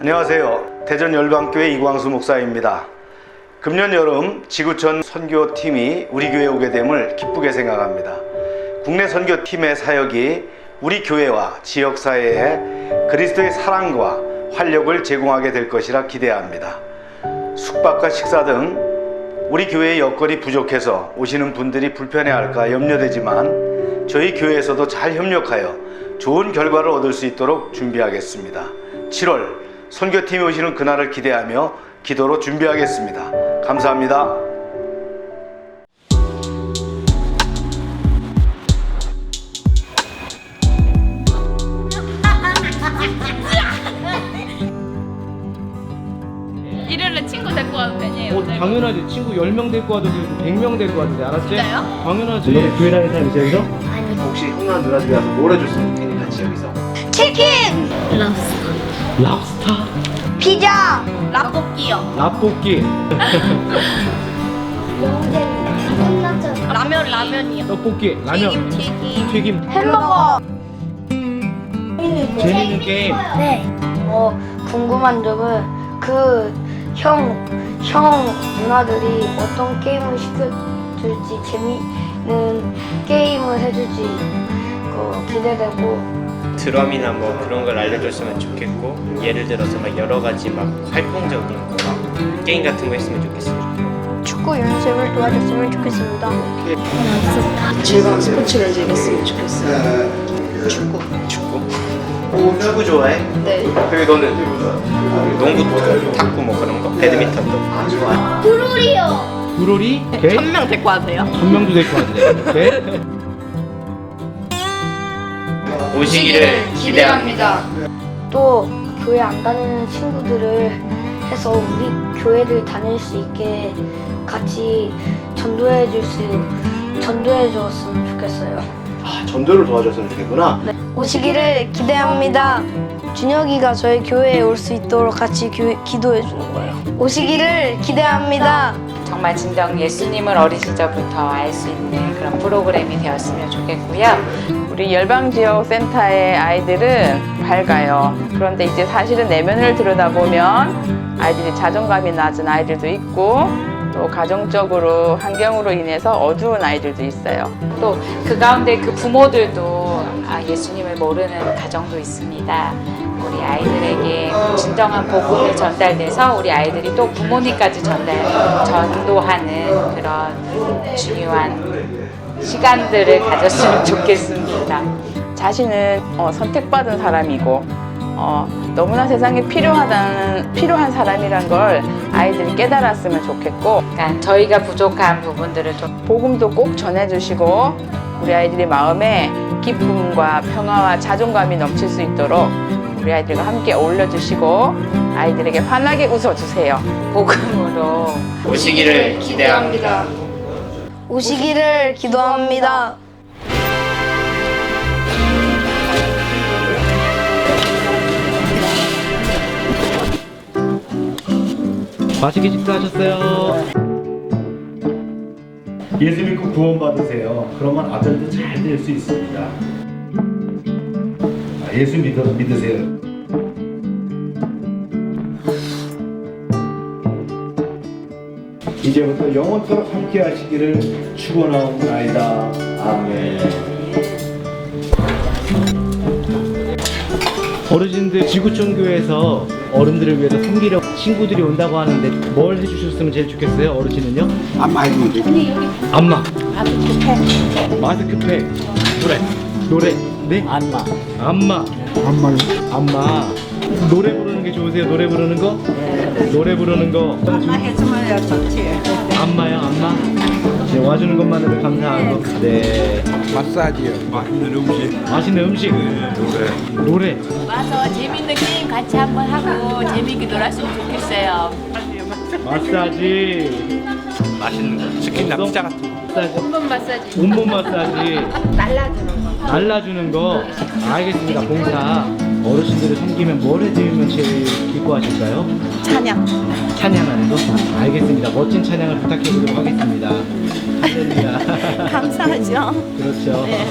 안녕하세요. 대전 열방교회 이광수 목사입니다. 금년 여름 지구촌 선교팀이 우리 교회에 오게 됨을 기쁘게 생각합니다. 국내 선교팀의 사역이 우리 교회와 지역 사회에 그리스도의 사랑과 활력을 제공하게 될 것이라 기대합니다. 숙박과 식사 등 우리 교회의 여건이 부족해서 오시는 분들이 불편해할까 염려되지만 저희 교회에서도 잘 협력하여 좋은 결과를 얻을 수 있도록 준비하겠습니다. 7월 선교팀이 오시는 그날을 기대하며 기도로 준비하겠습니다. 감사합니다. 일요일에 친구 데리고 와도 되니? 어, 당연하지. 친구 10명 데리고 와도 되고 100명 데리고 와도 돼. 알았지? 진짜요? 당연하지. 너네 교회 다니는 사람 있어 여기서? 혹시 형아 누나들이 와서 뭘 해줬으면 좋겠니 같이 여기서? 치킨, 랍스타. 피자, 라볶이요. 라볶이. 라면 라면이요. 떡볶이. 라면. 튀김 튀김. 튀김. 햄버거. 재밌는 게임. 네. 어 궁금한 점은 그형형 누나들이 어떤 게임을 시켜줄지 재미있는 게임을 해줄지 그 기대되고 드럼이나 뭐 그런 걸 알려줬으면 좋겠고 예를 들어서 막 여러 가지 막 활동적인 거 게임 같은 거 했으면 좋겠어요. 축구 연습을 도와줬으면 좋겠습니다. 즐거운 스포츠를 즐겼으면 좋겠어요. 축구. 축구? 축구 좋아해? 네. 그리고 너는 농구, 탁구 뭐 그런 거, 배드민턴도 아 좋아. 브로리. 오케이. 천명 데리고 와도 돼요? 천명도 데리고 돼. 오케이. 오시기를 기대합니다. 또 교회 안 다니는 친구들을 해서 우리 교회를 다닐 수 있게 같이 전도해 줄 수 전도해 줬으면 좋겠어요. 아, 전도를 도와줬으면 좋겠구나. 오시기를 기대합니다. 준혁이가 저희 교회에 올 수 있도록 같이 교회, 기도해 주는 거예요. 오시기를 기대합니다. 정말 진정 예수님을 어린 시절부터 알 수 있는 그런 프로그램이 되었으면 좋겠고요. 우리 열방지역 센터의 아이들은 밝아요. 그런데 이제 사실은 내면을 들여다보면 아이들이 자존감이 낮은 아이들도 있고 또 가정적으로 환경으로 인해서 어두운 아이들도 있어요. 또 그 가운데 그 부모들도 아, 예수님을 모르는 가정도 있습니다. 우리 아이들에게 진정한 복음이 전달돼서 우리 아이들이 또 부모님까지 전달, 전도하는 그런 중요한 시간들을 가졌으면 좋겠습니다. 자신은 어, 선택받은 사람이고 어, 너무나 세상에 필요하다는 필요한 사람이란 걸 아이들이 깨달았으면 좋겠고 그러니까 저희가 부족한 부분들을 좀 복음도 꼭 전해주시고 우리 아이들의 마음에 기쁨과 평화와 자존감이 넘칠 수 있도록 우리 아이들과 함께 어울려 주시고 아이들에게 환하게 웃어 주세요. 복음으로 오시기를 기대합니다. 오시기를 기도합니다. 맛있게 식사하셨어요. 예수 믿고 구원 받으세요. 그러면 아들도 잘 될 수 있습니다. 아, 예수 믿어, 믿으세요. 이제부터 영원토록 함께 하시기를 축원하옵나이다. 아멘. 어르신들 지구촌 교회에서 어른들을 위해서 섬기려 친구들이 온다고 하는데 뭘 해주셨으면 제일 좋겠어요? 어르신은요? 안마 해주면 돼. 안마. 마스크팩. 마스크팩. 노래. 노래. 네? 안마. 안마. 안마요? 안마. 노래 부르는 게 좋으세요? 노래 부르는 거? 노래 부르는 거. 안마 해주면 좋지. 안마요, 안마. 네, 와주는 것만으로 감사하고. 네. 마사지요. 맛있는 음식. 맛있는 음식. 노래. 노래. 와서 재밌는 게임 같이 한번 하고 재밌게 놀았으면 좋겠어요. 마사지. 맛있는 거. 치킨 남자 같은 거. 마사지. 온몸 마사지. 온몸 마사지. 날라주는 거. 날라주는 거. 알겠습니다. 봉사. 어르신들을 섬기면 뭘 해드리면 제일 기뻐하실까요? 찬양. 찬양하는 거? 알겠습니다. 멋진 찬양을 부탁해 보도록 하겠습니다. 할렐루야. 감사하죠. 그렇죠. 네.